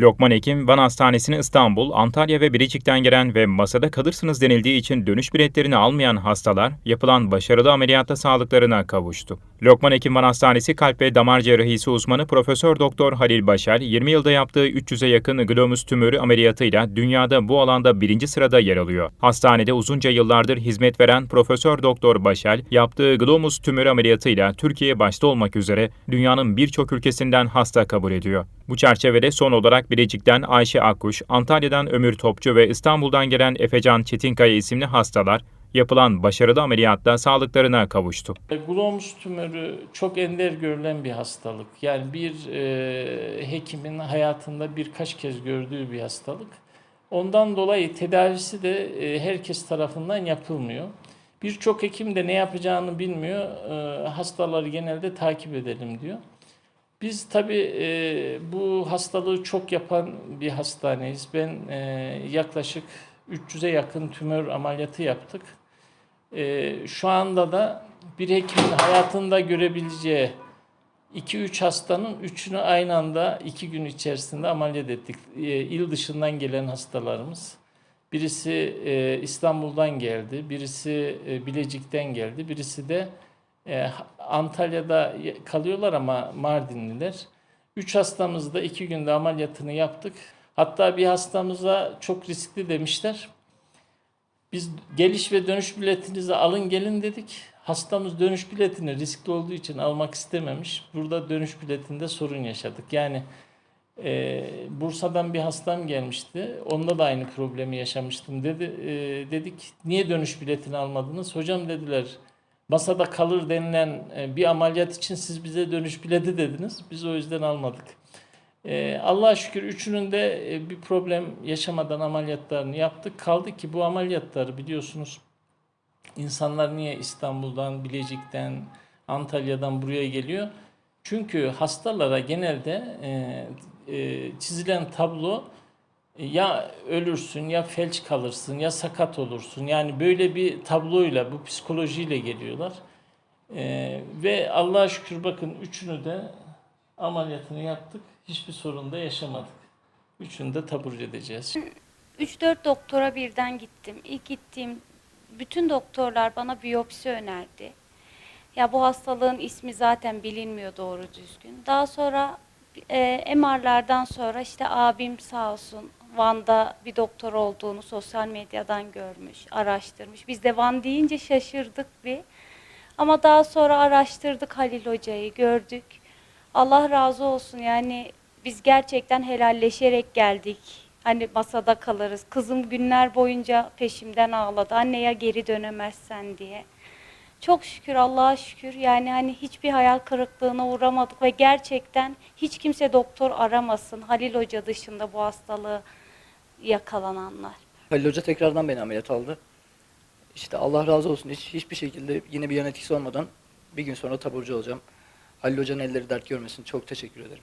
Lokman Hekim, Van Hastanesi'ni İstanbul, Antalya ve Bilecik'ten gelen ve masada kalırsınız denildiği için dönüş biletlerini almayan hastalar yapılan başarılı ameliyatta sağlıklarına kavuştu. Lokman Hekim Van Hastanesi Kalp ve Damar Cerrahisi uzmanı Profesör Doktor Halil Başar, 20 yılda yaptığı 300'e yakın glomus tümörü ameliyatıyla dünyada bu alanda birinci sırada yer alıyor. Hastanede uzunca yıllardır hizmet veren Profesör Doktor Başar, yaptığı glomus tümörü ameliyatıyla Türkiye başta olmak üzere dünyanın birçok ülkesinden hasta kabul ediyor. Bu çerçevede son olarak Bilecik'ten Ayşe Akkuş, Antalya'dan Ömür Topçu ve İstanbul'dan gelen Efecan Çetinkaya isimli hastalar yapılan başarılı ameliyatta sağlıklarına kavuştu. Glomus tümörü çok ender görülen bir hastalık. Yani bir e, hekimin hayatında birkaç kez gördüğü bir hastalık. Ondan dolayı tedavisi de e, herkes tarafından yapılmıyor. Birçok hekim de ne yapacağını bilmiyor. E, hastaları genelde takip edelim diyor. Biz tabii e, bu hastalığı çok yapan bir hastaneyiz. Ben e, yaklaşık 300'e yakın tümör ameliyatı yaptık. E, şu anda da bir hekimin hayatında görebileceği 2-3 hastanın 3'ünü aynı anda 2 gün içerisinde ameliyat ettik. E, il dışından gelen hastalarımız. Birisi e, İstanbul'dan geldi, birisi e, Bilecik'ten geldi, birisi de e, Antalya'da kalıyorlar ama Mardinliler. Üç hastamız da iki günde ameliyatını yaptık. Hatta bir hastamıza çok riskli demişler. Biz geliş ve dönüş biletinizi alın gelin dedik. Hastamız dönüş biletini riskli olduğu için almak istememiş. Burada dönüş biletinde sorun yaşadık. Yani e, Bursa'dan bir hastam gelmişti. Onda da aynı problemi yaşamıştım. Dedi e, dedik niye dönüş biletini almadınız? Hocam dediler masada kalır denilen e, bir ameliyat için siz bize dönüş bileti dediniz. Biz o yüzden almadık. Ee, Allah'a şükür üçünün de e, bir problem yaşamadan ameliyatlarını yaptık. Kaldı ki bu ameliyatları biliyorsunuz insanlar niye İstanbul'dan, Bilecik'ten, Antalya'dan buraya geliyor? Çünkü hastalara genelde e, e, çizilen tablo e, ya ölürsün ya felç kalırsın ya sakat olursun. Yani böyle bir tabloyla bu psikolojiyle geliyorlar. Ee, ve Allah'a şükür bakın üçünü de ameliyatını yaptık. Hiçbir sorun da yaşamadık. Üçünü de taburcu edeceğiz. 3-4 doktora birden gittim. İlk gittiğim bütün doktorlar bana biyopsi önerdi. Ya bu hastalığın ismi zaten bilinmiyor doğru düzgün. Daha sonra e, MR'lardan sonra işte abim sağ olsun Van'da bir doktor olduğunu sosyal medyadan görmüş, araştırmış. Biz de Van deyince şaşırdık bir. Ama daha sonra araştırdık Halil Hoca'yı, gördük. Allah razı olsun yani biz gerçekten helalleşerek geldik. Hani masada kalırız. Kızım günler boyunca peşimden ağladı. Anne ya geri dönemezsen diye. Çok şükür Allah'a şükür yani hani hiçbir hayal kırıklığına uğramadık ve gerçekten hiç kimse doktor aramasın. Halil Hoca dışında bu hastalığı yakalananlar. Halil Hoca tekrardan beni ameliyat aldı. İşte Allah razı olsun hiç, hiçbir şekilde yine bir yan etkisi olmadan bir gün sonra taburcu olacağım. Halil Hoca'nın elleri dert görmesin. Çok teşekkür ederim.